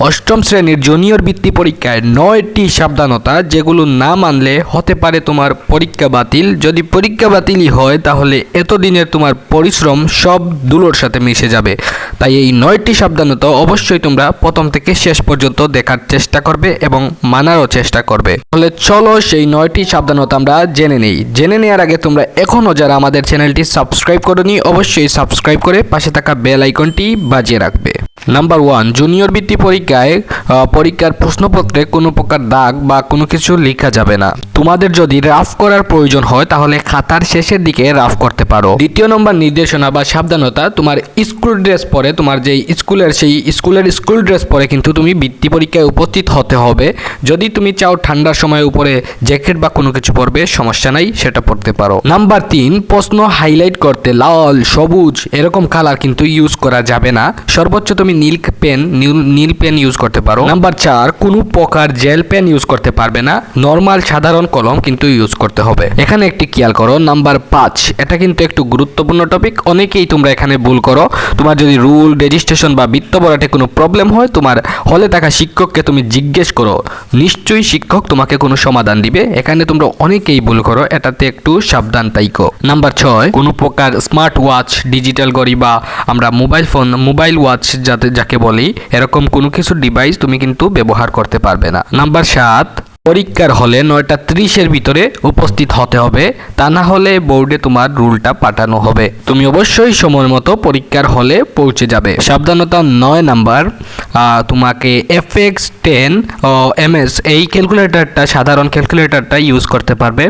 অষ্টম শ্রেণির জুনিয়র বৃত্তি পরীক্ষায় নয়টি সাবধানতা যেগুলো না মানলে হতে পারে তোমার পরীক্ষা বাতিল। যদি পরীক্ষা বাতিলই হয়, তাহলে এতদিনের তোমার পরিশ্রম সব দুলোর সাথে মিশে যাবে। তাই এই নয়টি সাবধানতা অবশ্যই তোমরা প্রথম থেকে শেষ পর্যন্ত দেখার চেষ্টা করবে এবং মানারও চেষ্টা করবে। তাহলে চলো সেই নয়টি সাবধানতা আমরা জেনে নেই। জেনে নেওয়ার আগে তোমরা এখনও যারা আমাদের চ্যানেলটি সাবস্ক্রাইব করনি, অবশ্যই সাবস্ক্রাইব করে পাশে থাকা বেল আইকনটি বাজিয়ে রাখবে। নাম্বার ওয়ান জুনিয়র বৃত্তি পরীক্ষায় পরীক্ষার প্রশ্নপত্রে কোনো প্রকার দাগ বা কোনো কিছু লেখা যাবে না। তোমাদের যদি রাফ করার প্রয়োজন হয়, তাহলে খাতার শেষের দিকে রাফ করতে পারো। দ্বিতীয় নম্বর নির্দেশনা বা সাবধানতা, তোমার স্কুল ড্রেস পরে, তোমার যেই স্কুলের, সেই স্কুলের স্কুল ড্রেস পরে কিন্তু তুমি বৃত্তি পরীক্ষায় উপস্থিত হতে হবে। যদি তুমি চাও ঠান্ডার সময় উপরে জ্যাকেট বা কোনো কিছু পরবে, সমস্যা নাই, সেটা পড়তে পারো। নাম্বার তিন, প্রশ্ন হাইলাইট করতে লাল, সবুজ, এরকম কালার কিন্তু ইউজ করা যাবে না। সর্বোচ্চ তুমি নীল পেন নীল পেন ইউজ করতে পারো। নাম্বার চার, কোনো প্রকার জেল পেন ইউজ করতে পারবে না। নর্মাল সাধারণ কলম কিন্তু ইউজ করতে হবে। এখানে একটি খেয়াল করো নাম্বার পাঁচ, এটা কিন্তু একটু গুরুত্বপূর্ণ টপিক অনেকেই তোমরা এখানে ভুল করো। তোমার যদি রুল রেজিস্ট্রেশন বা বৃত্ত বরাটে কোনো প্রবলেম হয়, তোমার হলে থাকা শিক্ষককে তুমি জিজ্ঞেস করো। নিশ্চয়ই শিক্ষক তোমাকে কোনো সমাধান দিবে। এখানে তোমরা অনেকেই ভুল করো, এটাতে একটু সাবধান তাইকো। নাম্বার ছয়, কোনো প্রকার স্মার্ট ওয়াচ ডিজিটাল ঘড়ি বা আমরা মোবাইল ফোন মোবাইল ওয়াচ যাতে যাকে বলি এরকম কোনো কিছু ডিভাইস তুমি কিন্তু ব্যবহার করতে পারবে না। নাম্বার সাত পরীক্ষার হলে নয়টা ত্রিশের ভিতরে উপস্থিত হতে হবে। তা না হলে বোর্ডে তোমার রুলটা পাঠানো হবে। তুমি অবশ্যই সময় মতো পরীক্ষার হলে পৌঁছে যাবে। সাবধানতা নয় নাম্বার তোমাকে F X ten O M S এই ক্যালকুলেটরটা, সাধারণ ক্যালকুলেটরটা ইউজ করতে পারবে।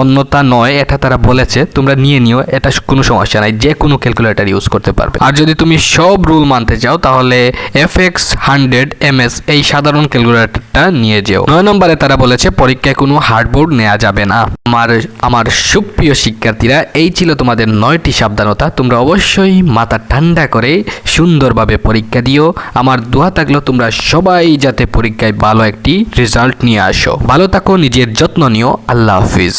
অন্যতা নয়, এটা তারা বলেছে, তোমরা নিয়ে নিও, এটা কোনো সমস্যা নাই যে কোনো ক্যালকুলেটর ইউজ করতে পারবে। আর যদি তুমি সব রুল মানতে চাও, তাহলে F X hundred M S এই সাধারণ ক্যালকুলেটারটা নিয়ে যেও। নয় নম্বরে তারা বলেছে, পরীক্ষায় কোনো হার্ডবোর্ড নেওয়া যাবে না। আমার আমার সুপ্রিয় শিক্ষার্থীরা, এই ছিল তোমাদের নয়টি সাবধানতা। তোমরা অবশ্যই মাথা ঠান্ডা করে সুন্দরভাবে পরীক্ষা দিও। আমার দোয়া থাকল তোমরা সবাই যাতে পরীক্ষায় ভালো একটি রেজাল্ট নিয়ে আসো। ভালো থাকো, নিজের যত্ন নিও। আল্লাহ হাফিজ।